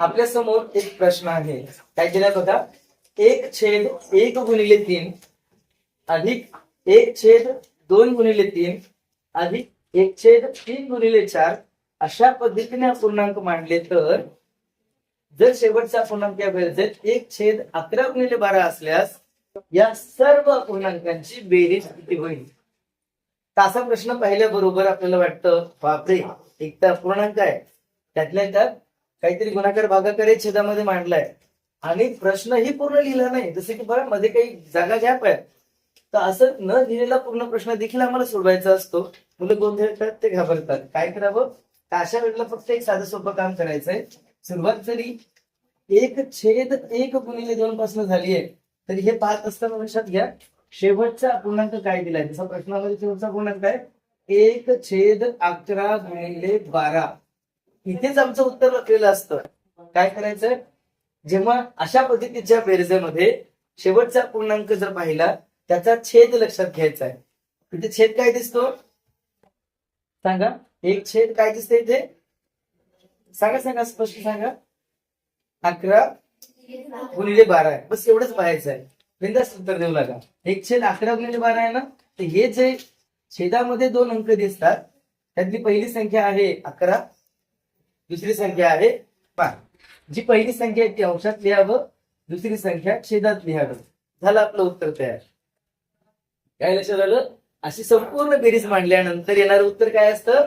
आपल्यासमोर एक प्रश्न आहे. काय केला होता? एक छेद एक गुणिले तीन अधिक एक छेद दोन गुणिले तीन अधिक एक छेद तीन गुणिले चार अशा पद्धतीने अपूर्णांक मांडले तर जर शेवटचा अपूर्णांक या बेरजेत एक छेद अकरा गुणिले बारा असल्यास या सर्व अपूर्णांकांची बेरीज किती होईल? तर असा प्रश्न पाहिल्याबरोबर आपल्याला वाटतं बापरे एक तर अपूर्णांक आहे. त्यातल्या त्यात काहीतरी गुणाकार भागाकडे छेदामध्ये मांडलाय. आणि प्रश्नही पूर्ण लिहिला नाही. जसे की बघा मध्ये काही जागा गॅप आहे तर असं न दिलेला पूर्ण प्रश्न देखील आम्हाला सोडवायचा असतो. मुलं गोंधळतात ते घाबरतात. काय करावं? तर अशा वेळेला फक्त एक साधं सोपं काम करायचंय. सुरुवात जरी एक छेद एक गुणिले दोन पासून झाली आहे तरी हे पाहत असताना लक्षात घ्या. शेवटचा अपूर्णांक काय दिलाय? जसा प्रश्नामध्ये शेवटचा अपूर्णांक काय एक छेद अकरा गुणिले बारा. इथेच आमचं उत्तर लपलेलं असतं. काय करायचंय? जेव्हा अशा पद्धतीच्या बेरजेमध्ये शेवटचा पूर्णांक जर पाहिला त्याचा छेद लक्षात घ्यायचा आहे. इथे छेद काय दिसतो? सांगा. एक छेद काय दिसते इथे? सांगा सांगा स्पष्ट सांगा. अकरा गुणिले बारा आहे. बस एवढंच पाहायचं आहे. बिंदास उत्तर देऊ लागा एक छेद अकरा गुणिले बारा आहे ना? तर हे जे छेदामध्ये दोन अंक दिसतात त्यातली पहिली संख्या आहे अकरा. दुसरी संख्या आहे बारा जी पहिली संख्या आहे ती अंशात लिहावं दुसरी संख्या छेदात लिहावं. झालं आपलं उत्तर तयार. काय लक्षात आलं? अशी संपूर्ण बेरीज मांडल्यानंतर येणारं उत्तर काय असतं?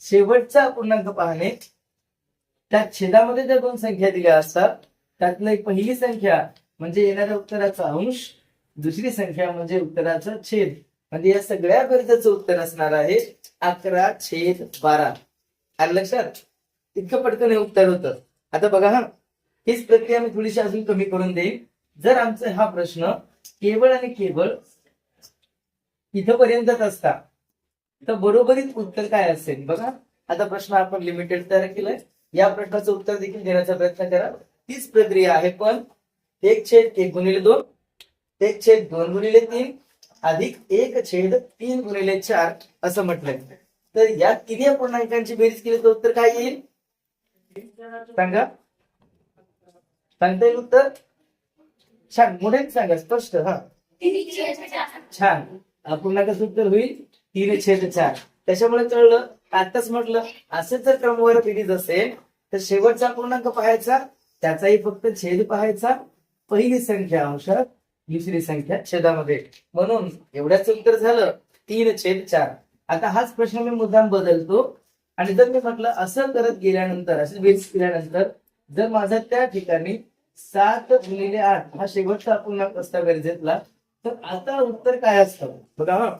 शेवटचा पूर्णांक पाहणे. त्या छेदामध्ये ज्या दोन संख्या दिल्या असतात त्यातलं एक पहिली संख्या म्हणजे येणाऱ्या उत्तराचा अंश दुसरी संख्या म्हणजे उत्तराचा छेद. म्हणजे या सगळ्या गरजेचं उत्तर असणार आहे अकरा छेद बारा. आलं लक्षात इतकं पटकन हे उत्तर होतं. आता बघा हा. हीच प्रक्रिया मी थोडीशी अजून कमी करून देईन. जर आमचा हा प्रश्न केवळ आणि केवळ इथपर्यंतच असता तर बरोबरीत उत्तर काय असेल? बघा आता प्रश्न आपण लिमिटेड तयार केलाय. या प्रश्नाचं उत्तर देखील देण्याचा प्रयत्न करा. तीच प्रक्रिया आहे पण एक छेद एक गुणिले दोन एक छेद दोन गुणिले तीन अधिक एक छेद तीन गुणिले चार असं म्हटलंय. तर या तिन्ही अपूर्णांकांची बेरीज केली तर उत्तर काय येईल? सांगा. सांगता येईल उत्तर? छान. मोठे सांगा. स्पष्ट हा. छान. अपूर्णांकाचं उत्तर होईल तीन छेद चार. त्याच्यामुळे कळलं आताच म्हटलं असं जर क्रमवार बेरीज असेल तर शेवटचा पूर्णांक पाहायचा त्याचाही फक्त छेद पाहायचा. पहिली संख्या अंशात दुसरी संख्या छेदामध्ये. म्हणून एवढ्याच उत्तर झालं तीन छेद चार. आता हाच प्रश्न मी मुद्दाम बदलतो. आणि जर मी म्हटलं असं करत गेल्यानंतर असं बेरीज केल्यानंतर जर माझा त्या ठिकाणी सात गुणिले आठ हा शेवटचा अपूर्णांक असता गरजेतला तर आता उत्तर काय असतं? बघा हा.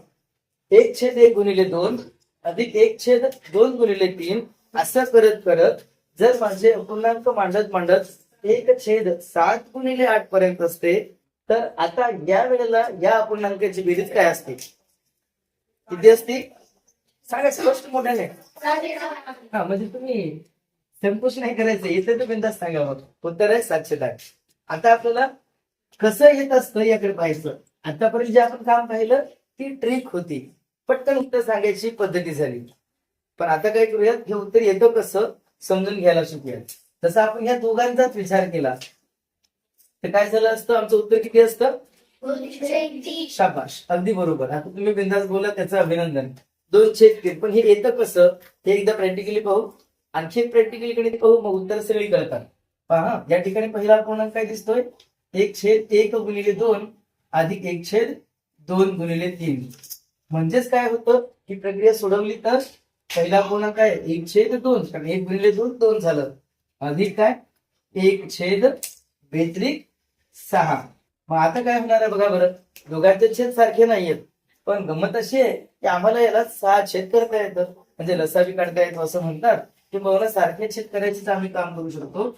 एक छेद एक गुणिले दोन अधिक एक छेद दोन गुणिले तीन असं करत करत जर माझे अपूर्णांक मांडत मांडत एक छेद सात गुणिले आठ पर्यंत असते तर आता या वेळेला या अपूर्णांकाची बेरीज काय असते? किती असते? सांगा स्पष्ट मोठ्याने. हा म्हणजे तुम्ही संकोच नाही करायचं येते तर बिंदास सांगा मग. उत्तर आहे आठ आता आपल्याला कसं येत असतं याकडे पाहायचं. आतापर्यंत जे आपण काम पाहिलं ती ट्रिक होती. पटकन उत्तर सांगायची पद्धती झाली. पण आता काय करूयात हे उत्तर येतं कसं समजून घ्यायला शिकूया तसं आपण या दोघांचाच विचार केला तर काय झालं असतं? आमचं उत्तर किती असतं? शाबाश. अगदी बरोबर. आता तुम्ही बिंदास बोला त्याचं अभिनंदन. दोन छेद तीन पण हे येतं कसं? हे एकदा प्रॅक्टिकली पाहू. आणखी प्रॅक्टिकली कडे पाहू मग उत्तर सगळी कळतात. पहा या ठिकाणी पहिला पूर्णांक काय दिसतोय? एक छेद एक गुणिले दोन अधिक एक छेद दोन गुणिले तीन. म्हणजेच काय होतं? ही प्रक्रिया सोडवली तर पहिला पूर्णांक काय? एक छेद दोन. कारण एक गुणिले दोन दोन झालं. अधिक काय? एक छेद बेत्रिक सहा. मग आता काय होणार आहे बघा बरं. दोघांचे छेद सारखे नाहीयेत. पण गमत अशी आहे की आम्हाला याला सहा छेद करता येतं म्हणजे लसावी काढता येतो असं म्हणतात. की बघा सारखे छेद करायचेच आम्ही काम करू शकतो.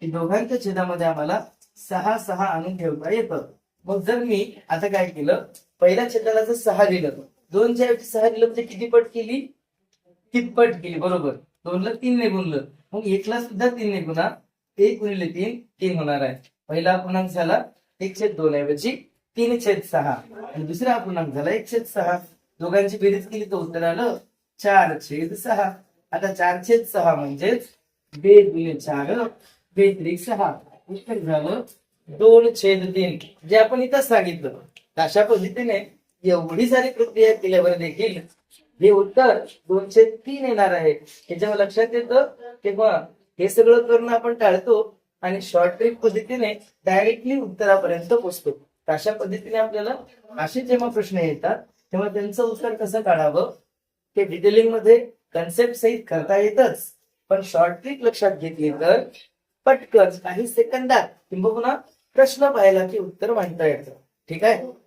की दोघांच्या छेदामध्ये आम्हाला सहा सहा आणून ठेवता येतं. मग जर मी आता काय केलं? पहिल्या छेदाला जर सहा दिलं दोनच्या ऐवजी सहा दिलं म्हणजे किती पट केली? तिप्पट केली? बरोबर. दोनला तीनने गुणलं मग एकला सुद्धा तीनने गुणा एक गुणिले तीन तीन होणार आहे. पहिला अपूर्णांक झाला एक छेद दोन ऐवजी तीन छेद सहा. आणि दुसरा अपूर्णांक झाला एक छेद सहा. दोघांची बेरीज केली तर उत्तर आलं चार छेद सहा. आता चार छेद सहा म्हणजेच बे गुणिले चार बे त्रिक सहा. उत्तर झालं दोन छेद तीन. जे आपण इथं सांगितलं. अशा पद्धतीने एवढी सारी प्रक्रिया केल्यावर देखील हे उत्तर दोनशे तीन येणार आहे. हे जेव्हा लक्षात येतं तेव्हा हे सगळं करणं आपण टाळतो आणि शॉर्ट ट्रिक पद्धतीने डायरेक्टली उत्तरापर्यंत पोचतो. अशा पद्धतीने आपल्याला असे जेव्हा प्रश्न येतात तेव्हा त्यांचं उत्तर कसं काढावं? ते डिटेलिंगमध्ये कन्सेप्ट सहित करता येतच. पण शॉर्ट ट्रिक लक्षात घेतली तर पटकन काही सेकंदात किंबहुना प्रश्न पाहिला की उत्तर मांडता येतं. ठीक आहे?